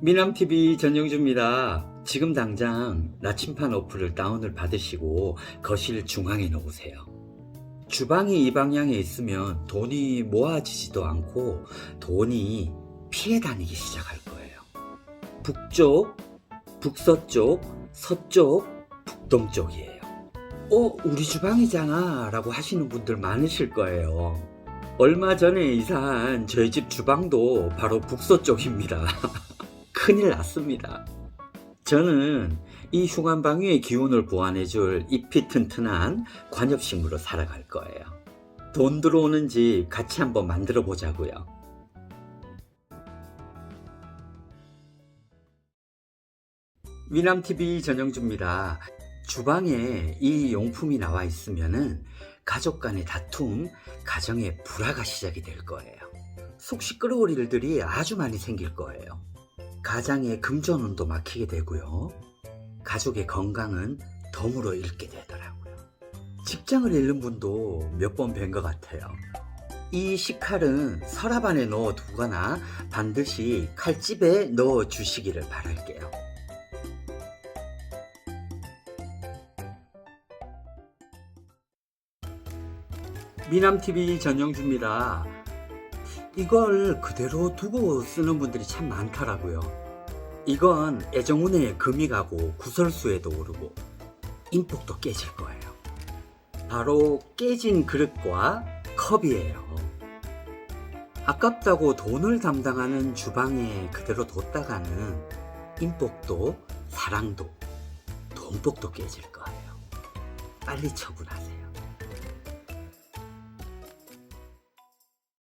미남TV 전영주입니다. 지금 당장 나침판 어플을 다운을 받으시고 거실 중앙에 놓으세요. 주방이 이 방향에 있으면 돈이 모아지지도 않고 돈이 피해 다니기 시작할 거예요. 북쪽, 북서쪽, 서쪽, 북동쪽이에요. 어, 우리 주방이잖아 라고 하시는 분들 많으실 거예요. 얼마 전에 이사한 저희 집 주방도 바로 북서쪽입니다. 큰일 났습니다. 저는 이 흉한방위의 기운을 보완해줄 잎이 튼튼한 관엽식물로 살아갈 거예요. 돈 들어오는 집 같이 한번 만들어 보자고요. 위남TV 전영주입니다. 주방에 이 용품이 나와 있으면은 가족 간의 다툼, 가정의 불화가 시작이 될 거예요. 속 시끄러울 일들이 아주 많이 생길 거예요. 가장의 금전운도 막히게 되고요. 가족의 건강은 덤으로 잃게 되더라고요. 직장을 잃는 분도 몇 번 뵌 것 같아요. 이 식칼은 서랍 안에 넣어 두거나 반드시 칼집에 넣어 주시기를 바랄게요. 미남TV 전영주입니다. 이걸 그대로 두고 쓰는 분들이 참 많더라고요. 이건 애정운에 금이 가고 구설수에도 오르고 인복도 깨질 거예요. 바로 깨진 그릇과 컵이에요. 아깝다고 돈을 담당하는 주방에 그대로 뒀다가는 인복도 사랑도 돈복도 깨질 거예요. 빨리 처분하세요.